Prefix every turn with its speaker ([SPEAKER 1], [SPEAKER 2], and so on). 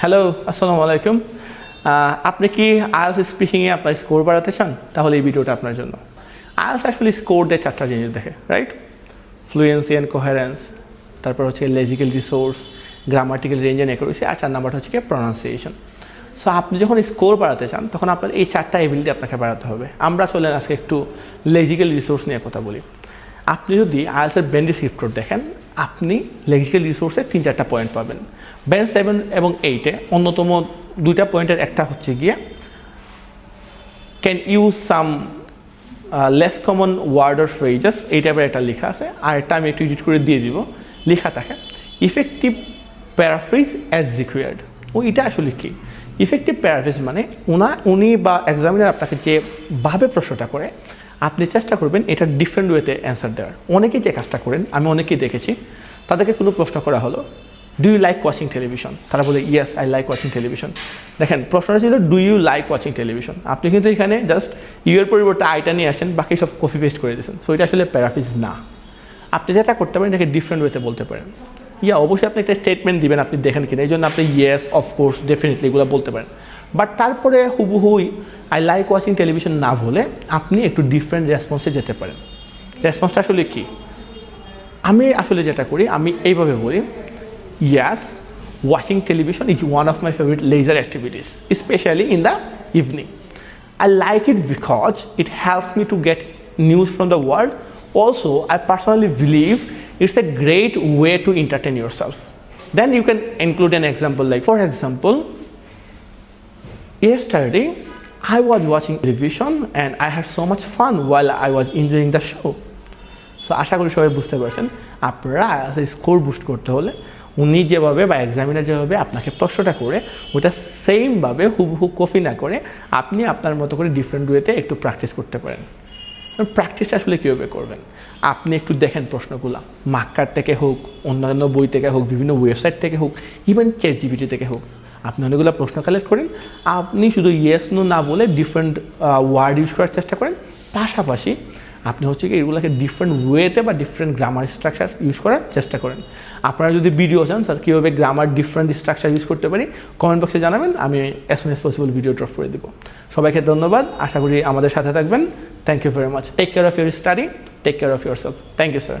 [SPEAKER 1] Hello আসসালামু আলাইকুম। আপনি কি আইএলস স্পিকিংয়ে আপনার স্কোর বাড়াতে চান? তাহলে এই ভিডিওটা আপনার জন্য। আইএলস আসলে স্কোর দিয়ে চারটা জিনিস দেখে রাইট ফ্লুয়েন্সি অ্যান্ড কোহারেন্স তারপর হচ্ছে lexical resource grammatical range and accuracy আর চার নাম্বারটা হচ্ছে কি প্রনাউন্সিয়েশন সো আপনি যখন স্কোর বাড়াতে চান, তখন আপনার এই চারটা এবিলিটি আপনাকে বাড়াতে হবে। আমরা চলেন আজকে একটু লেজিক্যাল রিসোর্স নিয়ে কথা বলি। আপনি যদি আইএলসের ব্যান্ড স্ক্রিপ্টর দেখেন আপনি লেজিক্যাল রিসোর্সে তিন চারটা পয়েন্ট পাবেন। ব্যান্ড সেভেন এবং এইটে অন্যতম দুইটা পয়েন্টের একটা হচ্ছে গিয়ে can use some less common word or phrases এই টাইপের একটা লেখা আছে। আর একটা আমি একটু এডিট করে দিয়ে দিব। লেখা থাকে ইফেক্টিভ প্যারাফ্রিজ অ্যাজ রিকোয়ার্ড ও এটা আসলে কি? ইফেক্টিভ প্যারাফ্রিজ মানে ওনা উনি বা এক্সামিনার আপনাকে যেভাবে প্রশ্নটা করে, আপনি চেষ্টা করবেন এটা ডিফারেন্ট ওয়েতে অ্যান্সার দেওয়ার। অনেকেই যে কাজটা করেন, আমি অনেকেই দেখেছি, তাদেরকে কোনো প্রশ্ন করা হলো do you like watching television তারা বলে yes I like watching television দেখেন, প্রশ্নটা ছিল do you like watching television আপনি কিন্তু এখানে জাস্ট ইউ এর পরিবর্তে আইটা নিয়ে আসেন, বাকি সব কপি পেস্ট করে দিয়েছেন। সো এটা আসলে প্যারাফিস না। আপনি যেটা করতে পারেন, এটাকে ডিফারেন্ট ওয়েতে বলতে পারেন। ইয়া অবশ্যই আপনি একটা স্টেটমেন্ট দিবেন আপনি দেখেন কিনা, এই জন্য আপনি ইয়েস অফকোর্স ডেফিনেটলি এগুলো বলতে পারেন। বাট তারপরে হুবহুই আই লাইক ওয়াচিং টেলিভিশন না বলে আপনি একটু ডিফারেন্ট রেসপন্সে যেতে পারেন। রেসপন্সটা আসলে কী? আমি আসলে যেটা করি, আমি এইভাবে বলি yes watching television is one of my favourite leisure activities specially in the evening I like it because it helps me to get news from the world. Also, I personally believe it's a great way to entertain yourself. Then you can include an example like, for example, yesterday I was watching television and I had so much fun while I was enjoying the show. So আশা করি সবাই বুঝতে পারছেন আপনারা score boost করতে হলে উনি যেভাবে বা এক্সামিনার যেভাবে আপনাকে প্রশ্নটা করে ওটা সেমভাবে হুবহু কপি না করে আপনি আপনার মতো করে ডিফারেন্ট ওয়েতে একটু প্র্যাকটিস করতে পারেন প্র্যাকটিসটা আসলে কীভাবে করবেন? আপনি একটু দেখেন প্রশ্নগুলো। মাক্কার থেকে হোক, অন্যান্য বই থেকে হোক, বিভিন্ন ওয়েবসাইট থেকে হোক ইভেন চেট জিবিটি থেকে হোক, আপনি অনেকগুলো প্রশ্ন কালেক্ট করেন। আপনি শুধু ইয়েস নো না বলে ডিফারেন্ট ওয়ার্ড ইউজ করার চেষ্টা করেন। পাশাপাশি আপনি হচ্ছে কি এগুলোকে ডিফারেন্ট ওয়েতে বা ডিফারেন্ট গ্রামার স্ট্রাকচার ইউজ করার চেষ্টা করেন। আপনারা যদি ভিডিও চান স্যার কীভাবে গ্রামার ডিফারেন্ট স্ট্রাকচার ইউজ করতে পারি কমেন্ট বক্সে জানাবেন, আমি as soon as possible video drop করে দেবো। সবাইকে ধন্যবাদ, আশা করি আমাদের সাথে থাকবেন। Thank you very much. Take care of your study. Take care of yourself. Thank you, sir.